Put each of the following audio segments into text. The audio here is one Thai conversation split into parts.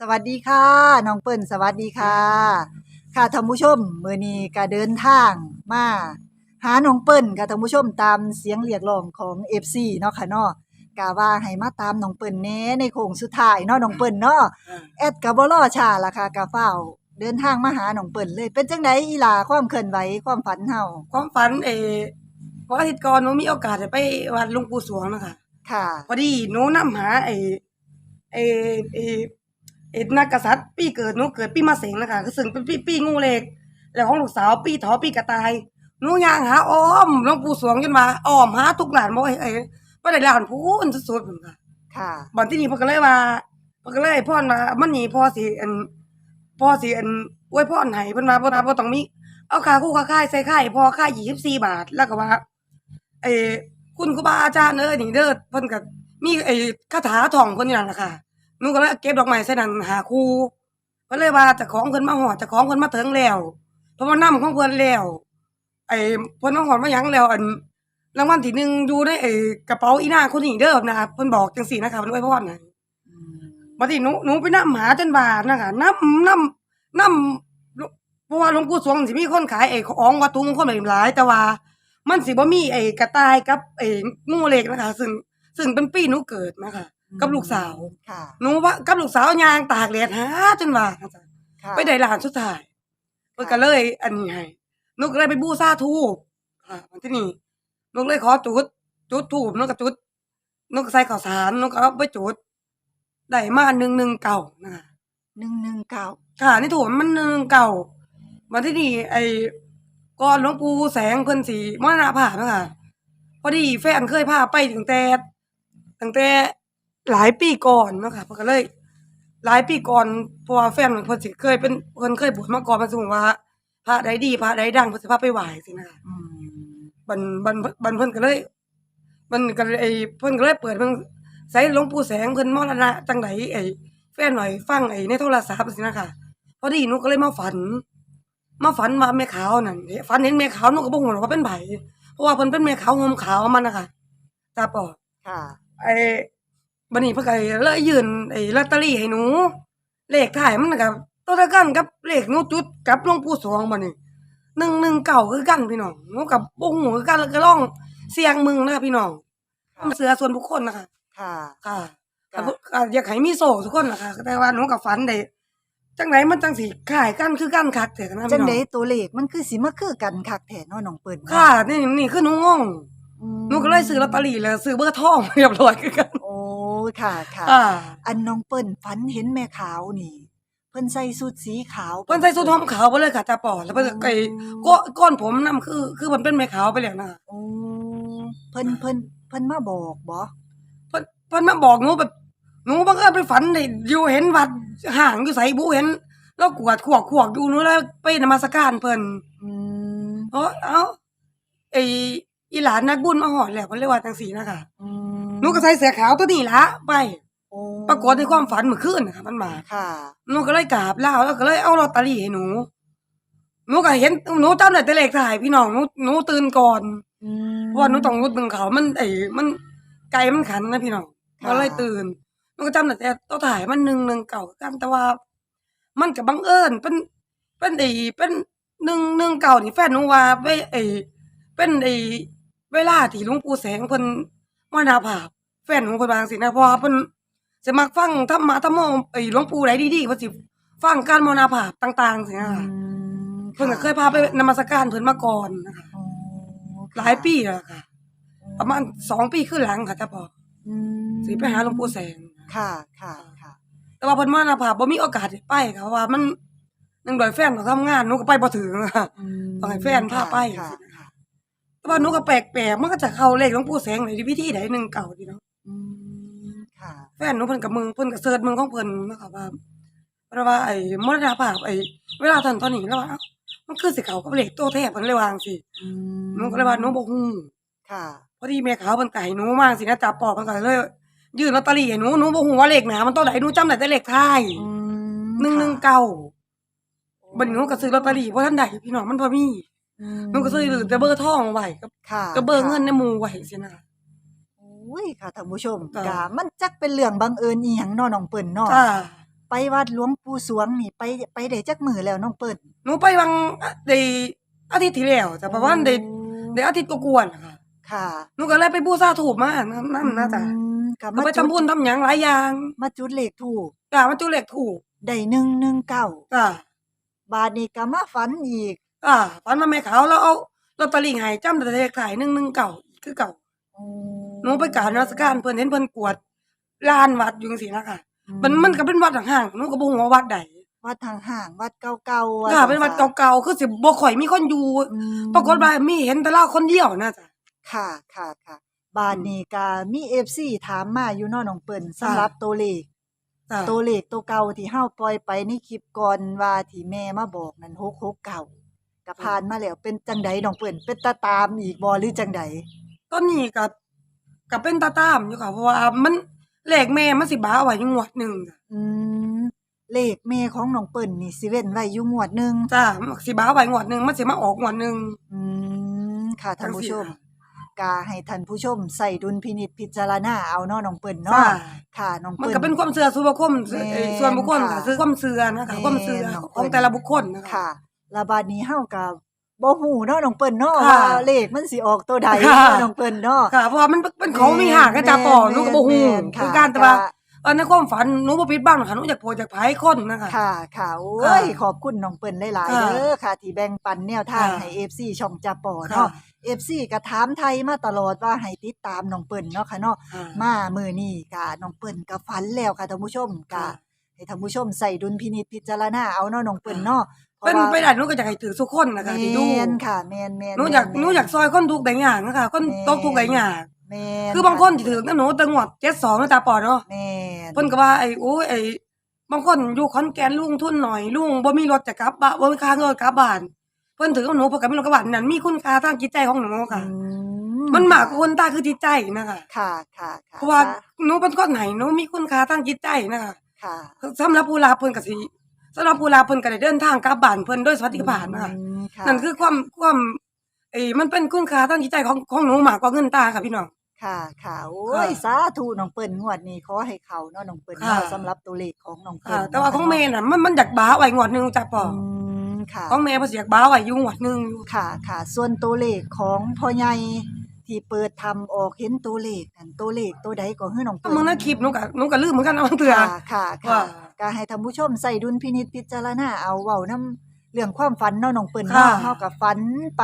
สวัสดีค่ะน้องเปิ้ลสวัสดีค่ะ ค่ะท่านผู้ชมมื้อนี้ก็เดินทางมาหาน้องเปิ้ลค่ะท่านผู้ชมตามเสียงเรียกร้องของ FC เนาะค่ะเนาะกะว่าให้มาตามน้องเปิ้ลแหน่ในโค้งสุดท้ายเนาะน้องเปิ้ลเนาะแอดก็บ่รอช้าล่ะค่ะกะฟ้าวเดินทางมาหาน้องเปิ้ลเลยเป็นจังไดอีหลาความเคลื่อนไหวความฝันเฮาความฝันเออวันอาทิตย์ก่อนหนูมีโอกาสได้ไปวัดหลวงปู่สวงนะคะค่ะ พอดีหนูนำหาไอ้ไอ้ไอ้ ไอ้นักกษัตริย์ปีเกิดหนูเกิดปีมะเสงนะคะคือซึ่งเป็นปีปีงูเหล็ก แล้วของลูกสาวปีเถาปีกระต่ายหนูย่างหาอ้อมหลวงปู่สวงจนมาอ้อมหาทุกหลานบ่ไอ้ไอ้บ่ได้หลานพูนสุดๆพุ่นค่ะค่ะบัดที่นี่เพิ่นก็เลยว่าเพิ่นก็เลยพ่อนว่ามันนี่พ่อสิอันพ่อสิอันอวยพรให้เพิ่นว่าบ่บ่ต้องมี เอาค่าคู่ค่าค่ายใส่ค่ายพอค่า24บาทแล้วก็ว่าไอ้คุณครูบาอาจารย์เอ้ยนี่เด้อเพิ่นก็มีไอ้คาถาท่องเพิ่นอยู่นั่นล่ะค่ะ หนูก็เลยเก็บดอกไม้ใส่นั่นหาครูเพิ่นเลยว่าเจ้าของเพิ่นมาฮอดเจ้าของเพิ่นมาถึงแล้ว เพราะว่าน้ำของเพิ่นแล้ว ไอ้เพิ่นมาฮอดมาหยังแล้วอันรางวัลที่หนึ่งอยู่ในไอ้กระเป๋าอีนางคนนี้เด้อนะครับเพิ่นบอกจังซี่นะคะเพิ่นอวยพรให้อืมบัดนี้หนูหนูไปนำหาจนบาดนะคะนำนำนำเพราะว่าหลวงปู่สวงสิมีคนขายไอ้ของวัตถุมงคลหลายแต่ว่า มันสิบ่มีไอ้กระต่ายกับไอ้งูเหล็กนะคะ ซึ่งซึ่งเป็นปีหนูเกิดนะคะ กับลูกสาวค่ะ หนูว่ากับลูกสาวยางตากแดดหาจนว่าจังซั่นค่ะไปได้หลานสุดท้ายเพิ่นก็เลย อันนี้ให้หนูก็เลยไปบูชาธูปค่ะวันที่นี่หนูก็เลยขอจุด จุดธูปหนูก็จุดหนูก็ใส่ข้าวสารหนูก็เอาไปจุดได้มา119นะคะ119ค่ะนี่ถูกมันหนึ่งเก่าวันที่นี่ไอ้ก่อนหลวงปู่แสงเพิ่นสีมรณภาพนะคะพอดีแฟนเคยพาไปตั้งแต่ตั้งแต่ หลายปีก่อนเนาะค่ะเพิ่นก็เลย หลายปีก่อนเพราะว่าแฟนเพิ่นสิเคยเป็นเพิ่นเคยบวชมาก่อนมันสมมุติว่าพระใดดีพระใดดังเพิ่นสิพาไปไหว้สินะคะ อืมบันบันบันเพิ่นก็เลยมันก็เลยไอ้เพิ่นก็เลยเปิดเบิ่งใส่หลวงปู่แสงเพิ่นมรณะจังไดไอ้แฟนหน่อยฟังไอ้ในโทรศัพท์สินะคะพอดีหนูก็เลยมาฝัน มาฝันว่าแม่ขาวนั่นฝันเห็นแม่ขาวหนูก็บ่ฮู้หรอกว่าเป็นไผเพราะว่าเพิ่นเป็นแม่ขาวห่มขาวมันน่ะค่ะตาปอดค่ะ ไอ้ บัดนี้เพิ่นก็เลยยื่นไอ้ลอตเตอรี่ให้หนู เลขท้ายมันก็ตัวเดียวกันกับเลขหนูจุดกับหลวงปู่สวงบัดนี้119คือกันพี่น้องหนูก็บ่ฮู้คือกันแล้วก็ลองเสี่ยงมึงนะคะพี่น้องค่ะมันเสือส่วนบุคคลนะคะค่ะ ค่ะค่ะก็ก็อยากให้มีโซ่ทุกคนนะคะแต่ว่าหนูกับฝันได้จังไดมันจังสิคล้ายกันคือกันคักแต่กันนะจัพี่งน้ไดองตัวเลขมันคือสิมาคือกันคักแท้เนาะน้องเปิ้ลเนาค่ะนี่นี่คือหนูงงอืม หนูก็เลยซื้อลอตเตอรี่เลยซื้อเบอร์ทองเรียบร้อยคือกันโอ้ค่ะค่ะอ่าอันน้องเปิ้ลฝันเห็นแม่ขาวนี่ เพิ่นใส่ชุดสีขาวเพิ่นใส่สูทหอมขาวไปเลยค่ะตาปอดแล้วเพิ่นก็ไอ้ก้นก้นผมนํคือ คือมันเป็นแม่ขาวไปแล้วนะคะโอ้เพิ่นเพิ่นเพิ่นมาบอกบ่เพิ่นเพิ่นมาบอกหนูแบบหนูบังเอิญไปฝันได้อยู่เห็นวัดห่างอยู่ไสบูเห็นแล้วกวดขวกขวกอยู่หนูเลยไปนมัสการเพิ่นอืมเอ้าเอ้าไอ้ อีหลานนักบุญมาหอดแล้วเพิ่นเลยว่าจังซี่นะคะอืมหนูก็ใส่เสื้อขาวตัวนี้ละไปโอ้ปรากฏในความฝันเมื่อคืนนะคะมันมาค่ะหนูก็เลยกราบลาแล้วก็เลยเอาลอตเตอรี่ให้หนูหนูก็เห็นหนูจำได้แต่เลขถ่ายพี่น้องหนูหนูตื่นก่อน อืม เพราะว่าหนูต้องรุดเบิ่งเขามันไอ้มันไกลมันขันนะพี่น้องค่ะ ก็เลยตื่นหนูก็จำได้แต่ตัวถ่ายมันหนึ่งหนึ่งเก่ากันแต่ว่า มันก็บังเอิญเป็นเป็นไอ้เป็นหนึ่งหนึ่งเก่าที่แฟนหนูว่าไปไอ้เป็นไอ้ เวลาที่หลวงปู่แสงเพิ่นมรณภาพ แฟนหนูเพิ่นว่าจังซี่นะเพราะว่าเพิ่นสิมักฟังธรรมะธรรมโมไอ้หลวงปู่ใดดีๆเพิ่นสิฟังการมรณภาพต่างๆสินะอืคะมเพิ่นก็เคยพาไปนมัสการเพิ่นมาก่อนนะคะอ๋อหลายปีแล้วค่ะ ประมาณสองปีขึ้นหลังค่ะจ้าพ่ออืมสิไปหาหลวงปู่แสง ค่ะ ค่ะ ค่ะ แต่ว่าเพิ่นมรณภาพบ่มีโอกาสได้ไปค่ะเพราะว่ามันหนึงโดยแฟนเขาทำงานหนูก็ไปบ่ถึงค่ะอืมต้องให้แฟนพาไปค่ะสินะค่ะแต่ ว่าหนูก็แปลกๆมันก็จะเข้าเลขหลวงปู่แสงในวิธีใดหนึ่งเก่าดีเนาะอืมค่ะ แฟนหนูเพิ่นกับมึงเพิ่นก็เสิร์ชมึงของเพิ่นนะคะว่าเพราะว่าไอ้มรณภาพไอ้เวลาตอนตอนนี้แล้วว่าเอ้ามันคือสิเข้ากับเลขตัวแท้เพิ่นเลยวาจั่งสิอืมหนูก็เลยว่าหนูบ่ฮู้ค่ะ พอดีแม่ขาวเพิ่นก็ให้หนูมาสินะจับปอบเพิ่นก็เลยยื่นลอตเตอรี่ให้หนูหนูบ่ฮู้ว่าเลขหน้ามันตัวใดหนูจำได้แต่เลขท้ายอืมหนึ่งหนึ่งค่ะเก้าบัดนี้หนูก็ซื้อลอตเตอรี่บ่ทันได้พี่น้องมันบ่มีอื มหนูก็ซื้อแต่เบอร์ทองไว้กับค่ะกับเบอร์เงินในค่ะหมู่ไว้สินะโอ้ยค่ะท่านผู้ชมจ้ะกะมันจักเป็นเรื่องบังเอิญอีหยังเนาะน้องเปิ้นเนาะจ้าไปวัดหลวงปู่สวงนี่ไปไปได้จักมื้อแล้วน้องเปิ้นหนูไปวังได้อาทิตย์ที่แล้วจ้ะประมาณได้ได้อาทิตย์กว่าๆนะคะค่ะหนูก็เลยไปบูชาถูกมานั่นนั่นนะจ๊ะอืมก็ก็มาไปจุดทำบุญทำหยังหลายอย่าง มาจุดเลขถูกจ้ะมาจุดเลขถูกได้119จ้ะบาดนี้ก็มาฝันอีก จ้ะฝันมาแม่ขาวแล้วเอาลอตเตอรี่ให้จำแต่เลขขาย119คือเก่าอืมหนูไปกรารนมัสการเพิ่นเห็นเพิ่นกวดลานวัดอยู่จังซี่นะคะมันมันก็เป็นวัดห่างๆหนูก็บ่ฮู้ว่าวัดใดวัดห่างๆวัดเก่าๆค่ะเป็นวัดเก่าๆคือสิบ่ค่อยมีคนอยู่อืมปรากฏว่ามีเห็นแต่เราคนเดียวนะจ๊ะค่ะค่ะค่ะบาดนี้ก็มี FC ถามมาอยู่เนาะน้องเปิ้นสำค่ะหรับตัวเลขจ้ะตัวเลขตัวเก่าที่เฮาปล่อยไปในคลิปก่อนว่าที่แม่มาบอกนั่น669ก็ ผ่านมาแล้วเป็นจังไดน้องเปิ้นเป็นตาตามอีกบ่หรือจังไดตอนนี้ก็ก็เป็นตาตามอยู่ค่ะเพราะว่ามันเลขแม่มันสิบ้าไว้อยู่งวดหนึงจ้ะอืมเลขแม่ของน้องเปิ้นนี่สิเว้นไว้อยู่งวดหนึงจ้ะมันสิบ้าไว้งวดหนึงมันสิมาออกงวดหนึง อืมค่ะท่านผู้ชมจังสิก็ให้ท่านผู้ชมใส่ดุลพินิจพิจารณาเอาเนาะน้องเปิ้นจ้ะเนาะค่ะน้องมันเปิ้น ก็เป็นความเชื่อส่วนบุคคลแม่นเอ่อส่วนบุคคลค่ะค่ะ คือความเชื่อนะคะแม่นความเชื่อน้องของเปิ้ลแต่ละบุคคลนะคะ ค่ะ แล้วบาดนี้เฮาก็บ่ฮู้เนาะน้องเปิ้นเนาะค่ะ ว่าเลขมันสิออกตัวใดค่ะเนาะน้องเปิ้นเนาะ ค่ะเพราะว่ามันเป็นของมีหางกระจาปอหนูก็บ่ฮู้แม่นๆคือการแต่ว่าค่ะเออในความฝันหนูบ่ปิดบังหรอกค่ะหนูอยากโพสต์อยากพายคนนะคะ ค่ะค่ะโอ้ยค่ะขอบคุณน้องเปิ้นหลายๆค่ะเด้อค่ะ ที่แบ่งปันแนวทางค่ะ ให้ FC ช่องจาปอค่ะเนาะ FC ก็ถามไทยมาตลอดว่าให้ติดตามน้องเปิ้นเนาะค่ะเนาะค่ะ มามื้อนี้ก็น้องเปิ้นก็ฝันแล้วค่ะท่านผู้ชมก็ค่ะให้ท่านผู้ชมใส่ดุลพินิจพิจารณาเอาเนาะน้องเปิ้นเนาะพราะ เป็นว่าไปได้หนูก็อยากให้ถือทุกคนนะคะที่ดูแม่นค่ะแม่นๆหนูอยากแม่หนูอยากซอยคนทุกข์ได้ยากนะคะคนแม่นตกทุกข์ได้ยากแม่นคือบางคนที่ถือนะหนูแตังหวด72นะตาปอดเนาะแม่นเพิ่นก็ว่าไอ้โอ้ยไอ้บางคนอยู่ขอนแก่นลุงทุนหน่อยลุงบ่มีรถจะกลับบ้านบ่มีค่าเงินกลับบ้านเพิ่นถือว่าหนูเพิ่นก็มีรถกลับบ้านนั่นมีคุณค่าทางจิตใจของหนูค่ะอืมันมากกว่าคนตายคือจิตใจนะคะค่ะค่ะค่ะเพราะว่าหนูเป็นคนไหนหนูมีคุณค่าทางจิตใจนะคะค่ะสำหรับผู้ลาเพิ่นก็สิ สำหรับผู้ลาเพิ่นก็ได้เดินทางกลับบ้านเพิ่นด้วยสวัสดิภาพนะคะอืมค่ะนั่นคือความความเอ้ยมันเป็นคุณค่าทางจิตใจของของหนูมากกว่าเงินตาค่ะพี่น้อง ค่ะค่ะโอ้ยค่ะสาธุน้องเปิ้นงวดนี้ขอให้เขาเนาะน้องเปิ้นค่ะ เนาะสำหรับตัวเลขของน้องเปิ้ค่ะ นแต่ว่าของแม่น่ะมันมันอยากบ้าไว้งวดหนึงจ้ะปออืมค่ะ ของแม่เพิ่นสิอยากบ้าไว้อยู่งวดหนึงอยู่ ค่ะค่ะ ส่วนตัวเลขของพ่อใหญ่ที่เปิดทำออกเห็นตัวเลขนั่นตัวเลขตัวใดก็คือน้องถ้าเปิ้นมึงน่ะคลิปหนูก็หนูก็ลืมเหมือนกันนะบางเทื่อค่ะค่ะค่ะว่า ก็ให้ท่านผู้ชมใส่ดุลพินิจพิจารณาเอาเว้านํเรื่องความฝันเนาะน้องเปิ้นค่ะเนาะเฮาก็ฝันไป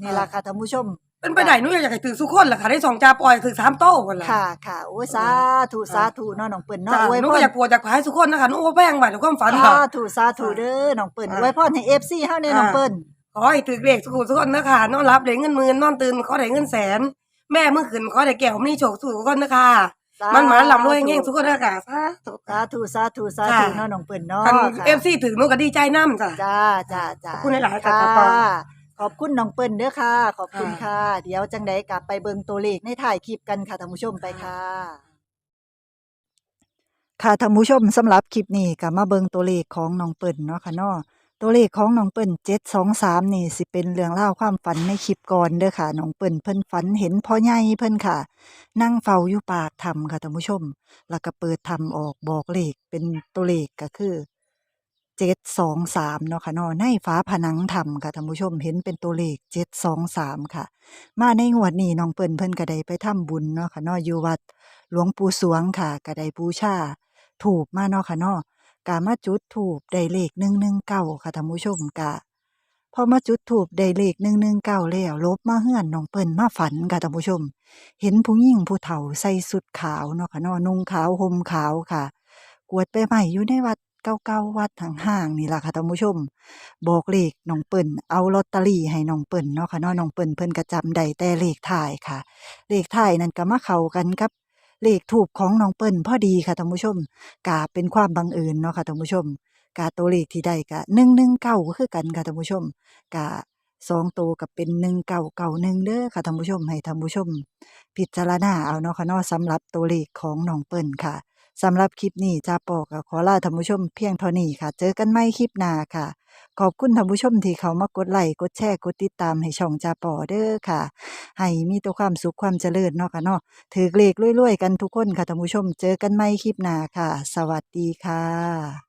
นี่ล่ะค่ะค่ะท่านผู้ชม เป็นไปได้หนูอยากให้ถือทุกคนล่ะค่ะได้สองจ่าปล่อยถือสามโต๊ะพุ่นล่ะค่ะค่ะโอ้ยสาธุสาธุเนาะน้องเปิ้นจ้ะเนาะอวยหนูพก็รอยากปวดอยากพายทุกคนนะคะหนูบ่แพงไว้ในความฝันสาค่ะธุสาธุเด้อน้องเปิ้นอ่าอวยพรให้ FC เฮาแน่น้องอ่าเปิ้น ขอให้ถือเลขสุขุทุกคนนะคะนอนรับได้เงินหมื่นนอนตื่นขอได้เงินแสน แม่มื้อขึ้นขอได้แก้วมีโชคสู่ทุกคนนะคะสา มันหมาลำรวยธุแง่งทุกคนนะคะสาธุสาธุสาธุสาธุค่ะเนาะน้องเปิ้นเนาะคันค่ะ FC ถึงหนูก็ดีใจนำจ้ะจ้าจ้าจ้าขอบคุณหลายๆค่ะค่ะป้าขอบคุณน้องเปิ้นเด้อค่ะ ขอบคุณค่ะค่ะเดี๋ยวจังใดกลับไปเบิ่งตัวเลขในถ่ายคลิปกันค่ะท่านผู้ชมไปค่ะ ค่ะท่านผู้ชมสำหรับคลิปนี้ก็มาเบิ่งตัวเลขของน้องเปิ้นเนาะค่ะเนาะ ตัวเลขของน้องเปิ้น723นี่สิเป็นเรื่องเล่าความฝันในคลิปก่อนเด้อค่ะน้องเปิ้นเพิ่นฝันเห็นพ่อใหญ่เพิ่นค่ะ นั่งเฝ้าอยู่ปากถ้ำค่ะท่านผู้ชม แล้วก็เปิดถ้ำออกบอกเลขเป็นตัวเลขก็คือเจ็ดสองสามเนาะค่ะเนาะในฝาผนังถ้ำค่ะท่านผู้ชมเห็นเป็นตัวเลขเจ็ดสองสามค่ะ มาในงวดนี้น้องเปิ้นเพิ่นก็ได้ไปทำบุญเนาะค่ะเนาะอยู่วัด หลวงปู่สวงค่ะก็ได้บูชาถูกมาเนาะค่ะเนาะ กามาจุดถูกได้เลขหนึ่งหนึ่งเก้าค่ะท่านผู้ชมกะพอมาจุดถูกได้เลขหนึ่งหนึ่งเก้าแล้วลบมาเฮือนน้องเปิ้นมาฝันค่ะท่านผู้ชม เห็นผู้หญิงผู้เฒ่าใส่สุดขาวเนาะค่ะเนาะนุ่งขาวห่มขาวค่ะ กวดไปใหม่อยู่ในวัดเก่าๆวัดทางห่างนี่แหละค่ะท่านผู้ชม บอกเลขน้องเปิ้นเอาลอตเตอรี่ให้น้องเปิ้นเนาะค่ะเนาะน้องเปิ้นเพิ่นก็จำได้แต่เลขท้ายค่ะ เลขท้ายนั่นก็มาเข้ากันกับ เลขถูกของน้องเปิ้นพอดีค่ะท่านผู้ชมกาเป็นความบังเอิญเนาะค่ะท่านผู้ชมกาตัวเลขที่ได้ก็119คือกันค่ะท่านผู้ชมกาสองตัวก็เป็น1991เก่าเก่าหนึ่งเด้อค่ะท่านผู้ชมให้ท่านผู้ชม พิจารณาเอาเนาะค่ะเนาะสำหรับตัวเลขของน้องเปิ้นค่ะสำหรับคลิปนี้จ้าปอกขอลาท่านผู้ชมเพียงเท่านี้ค่ะ เจอกันใหม่คลิปหน้าค่ะ ขอบคุณท่านผู้ชมที่เขามากดไลค์กดแชร์กดติดตามให้ช่องจ่าปอเด้อค่ะ ให้มีตัวความสุขความเจริญเนาะค่ะเนาะถือเลขรวยๆกันทุกคนค่ะท่านผู้ชมเจอกันใหม่คลิปหน้าค่ะ สวัสดีค่ะ